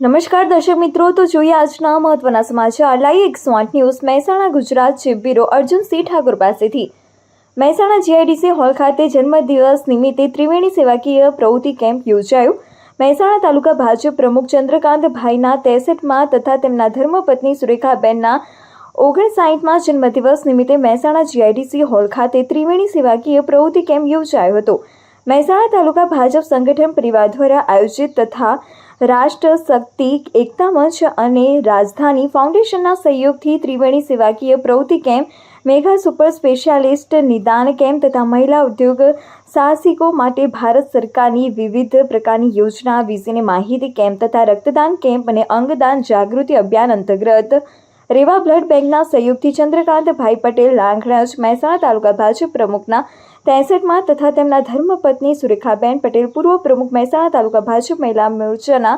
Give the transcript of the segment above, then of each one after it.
નમસ્કાર દર્શક મિત્રો, તો જોઈએ આજના મહત્વના સમાચાર. લાઈ એકસો આઠ news. Mehsana Gujarat chief bureau Arjunsinh Thakur પાસેથી. મહેસાણા જીઆઈડીસી હોલ ખાતે જન્મદિવસ નિમિત્તે ત્રિવેણી સેવાકીય પ્રવૃત્તિ કેમ્પ યોજાયો. મહેસાણા તાલુકા ભાજપ પ્રમુખ ચંદ્રકાંતભાઈના તેસઠમાં તથા તેમના ધર્મપત્ની સુરેખાબેનના ઓગણસાઠમાં જન્મદિવસ નિમિત્તે મહેસાણા જીઆઈડીસી હોલ ખાતે ત્રિવેણી સેવાકીય પ્રવૃત્તિ કેમ્પ યોજાયો હતો. મહેસાણા તાલુકા ભાજપ સંગઠન પરિવાર દ્વારા આયોજિત તથા રાષ્ટ્ર શક્તિ એકતા મંચ અને રાજધાની ફાઉન્ડેશનના સહયોગથી ત્રિવેણી સેવાકીય પ્રવૃત્તિ કેમ્પ મેઘા સુપર સ્પેશિયાલિસ્ટ નિદાન કેમ્પ તથા મહિલા ઉદ્યોગ સાહસિકો માટે ભારત સરકારની વિવિધ પ્રકારની યોજના વિશેની માહિતી કેમ્પ તથા રક્તદાન કેમ્પ અને અંગદાન જાગૃતિ અભિયાન અંતર્ગત રેવા બ્લડ બેંકના સહયોગથી ચંદ્રકાંતભાઈ પટેલ લાંઘણજ મહેસાણા તાલુકા ભાજપ પ્રમુખના ત્રેસઠમાં તથા તેમના ધર્મપત્ની સુરેખાબેન પટેલ, પૂર્વ પ્રમુખ મહેસાણા તાલુકા ભાજપ મહિલા મોરચાના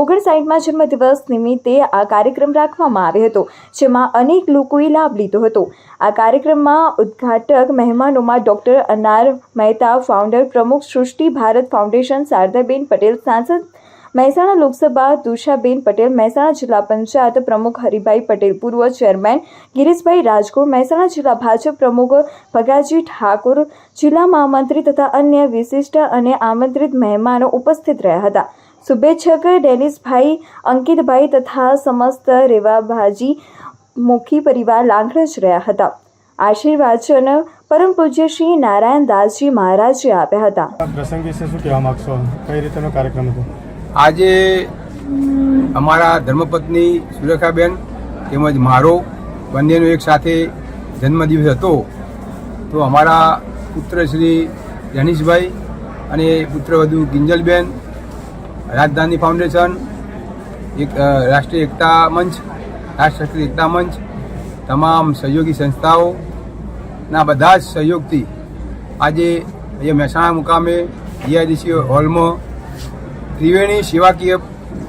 ઓગણસાઠમાં જન્મદિવસ નિમિત્તે આ કાર્યક્રમ રાખવામાં આવ્યો હતો, જેમાં અનેક લોકોએ લાભ લીધો હતો. આ કાર્યક્રમમાં ઉદ્ઘાટક મહેમાનોમાં ડોક્ટર અનાર મહેતા ફાઉન્ડર પ્રમુખ સૃષ્ટિ ભારત ફાઉન્ડેશન શારદાબેન પટેલ, સાંસદ મહેસાણા લોકસભા તુષાબેન પટેલ, મહેસાણા જિલ્લા પંચાયત પ્રમુખ હરિભાઈ પટેલ, પૂર્વ ચેરમેન ગિરીશભાઈ રાજકોટ, મહેસાણા જિલ્લા ભાજપ પ્રમુખ ભગાજી ઠાકોર, જિલ્લા મહામંત્રી તથા અન્ય વિશિષ્ટ અને આમંત્રિત મહેમાનો ઉપસ્થિત રહ્યા હતા. શુભેચ્છક ડેનિસભાઈ, અંકિતભાઈ તથા સમસ્ત રેવાભાજી મુખી પરિવાર લાંઘણજ રહ્યા હતા. આશીર્વાચન પરમ પૂજ્ય શ્રી નારાયણ દાસજી મહારાજે આપ્યા હતા. પ્રસંગ વિશે શું કહેવા માંગશો? કઈ રીતેનો કાર્યક્રમ હતો? આજે અમારા ધર્મપત્ની સુરેખાબેન તેમજ મારો બંનેનો એક સાથે જન્મદિવસ હતો. તો અમારા પુત્ર શ્રી જનીશભાઈ અને પુત્રવધુ ગિંજલબેન રાજધાની ફાઉન્ડેશન, એક રાષ્ટ્રીય એકતા મંચ રાષ્ટ્રીય એકતા મંચ, તમામ સહયોગી સંસ્થાઓના બધા જ સહયોગથી આજે અહીંયા મહેસાણા મુકામે જીઆઈડીસી હોલમાં ત્રિવેણી સેવાકીય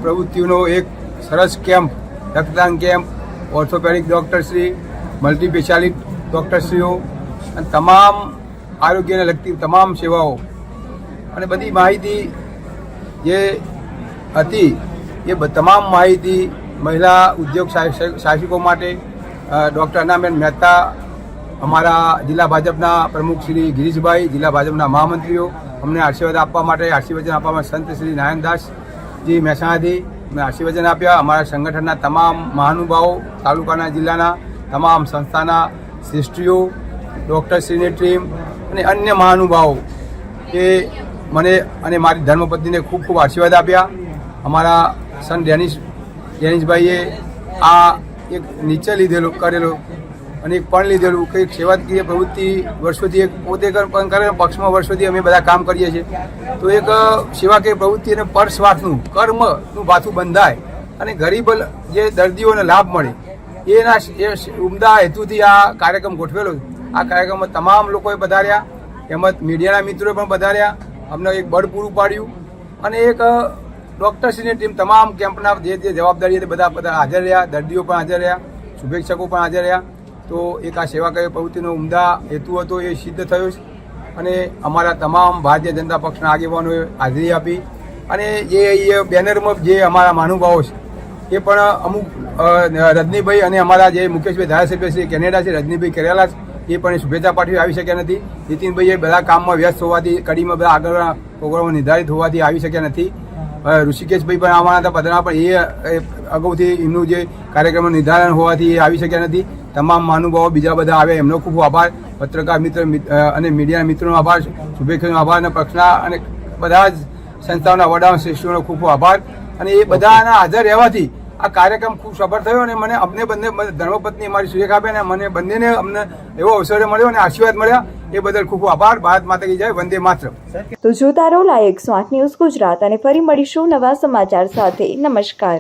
પ્રવૃત્તિઓનો એક સરસ કેમ્પ, રક્તદાન કેમ્પ, ઓર્થોપેડિક ડૉક્ટરશ્રી મલ્ટી સ્પેશિયાલિસ્ટ ડૉક્ટરશ્રીઓ અને તમામ આરોગ્યને લગતી તમામ સેવાઓ. અને બધી માહિતી જે હતી, એ તમામ માહિતી મહિલા ઉદ્યોગ સાહસિકો માટે ડૉક્ટર અનાબેન મહેતા, અમારા જિલ્લા ભાજપના પ્રમુખ શ્રી ગિરીશભાઈ, જિલ્લા ભાજપના મહામંત્રીઓ અમને આશીર્વાદ આપવા માટે, આશીર્વચન આપવા માટે સંત શ્રી નારાયણદાસજી મહેસાણાથી અમને આશીર્વચન આપ્યા. અમારા સંગઠનના તમામ મહાનુભાવો, તાલુકાના, જિલ્લાના તમામ સંસ્થાના શ્રેષ્ઠીઓ ડૉક્ટરશ્રીની ટીમ અને અન્ય મહાનુભાવો કે મને અને મારી ધર્મપત્નીને ખૂબ ખૂબ આશીર્વાદ આપ્યા. અમારા સન ડેનિશ ડેનિશભાઈએ આ એક નીચે લીધેલો કરેલો અને એક પણ લીધેલું કે સેવાકીય પ્રવૃત્તિ વર્ષોથી એક પોતે કરે પક્ષમાં વર્ષોથી અમે બધા કામ કરીએ છીએ. તો એક સેવાકીય પ્રવૃત્તિ અને પર સ્વાર્થનું, કર્મનું ભાથું બંધાય અને ગરીબ જે દર્દીઓને લાભ મળે, એના એ ઉમદા હેતુથી આ કાર્યક્રમ ગોઠવેલો આ કાર્યક્રમમાં તમામ લોકોએ પધાર્યા, તેમજ મીડિયાના મિત્રોએ પણ પધાર્યા, અમને એક બળ પૂરું પાડ્યું અને એક ડૉક્ટરશ્રીની ટીમ તમામ કેમ્પના જે જે જવાબદારી હતી, બધા બધા હાજર રહ્યા, દર્દીઓ પણ હાજર રહ્યા, શુભેચ્છકો પણ હાજર રહ્યા. તો એક આ સેવાકીય પ્રવૃત્તિનો ઉમદા હેતુ હતો એ સિદ્ધ થયો છે. અને અમારા તમામ ભારતીય જનતા પક્ષના આગેવાનોએ હાજરી આપી. અને જે એ બેનરમાં જે અમારા મહાનુભાવો છે, એ પણ અમુક રજનીભાઈ અને અમારા જે મુકેશભાઈ ધારાસભ્ય છે કેનેડા છે, રજનીભાઈ કરેલા છે, એ પણ શુભેચ્છા પાઠવી આવી શક્યા નથી. નીતિનભાઈ બધા કામમાં વ્યસ્ત હોવાથી, કડીમાં બધા આગળના પ્રોગ્રામો નિર્ધારિત હોવાથી આવી શક્યા નથી. ઋષિકેશભાઈ પણ આવવાના હતા પધરા પણ એ અગાઉથી એમનું જે કાર્યક્રમનું નિર્ધારણ હોવાથી એ આવી શક્યા નથી. તમામ મહાનુભાવો બીજા બધા આવે, એમનો ખૂબ આભાર. પત્રકાર મિત્ર મિત- અને મીડિયાના મિત્રોનો આભાર. શુભેચ્છાનો આભાર અને પક્ષના અને બધા જ સંસ્થાઓના વડા શ્રેષ્ઠીઓનો ખૂબ ખૂબ આભાર. અને એ બધાના હાજર રહેવાથી આ કાર્યક્રમ ખૂબ સફળ થયો અને મને અમને બંને ધર્મપત્ની અમારી સુરેખાબેન અને મને બંનેને અમને એવો અવસર મળ્યો અને આશીર્વાદ મળ્યા. એ બદલ ખૂબ આભાર. ભારત માતા કી જય, વંદે માત્ર તો જોતા રહો લાયક આઠ ન્યૂઝ ગુજરાત અને ફરી મળીશું નવા સમાચાર સાથે. નમસ્કાર.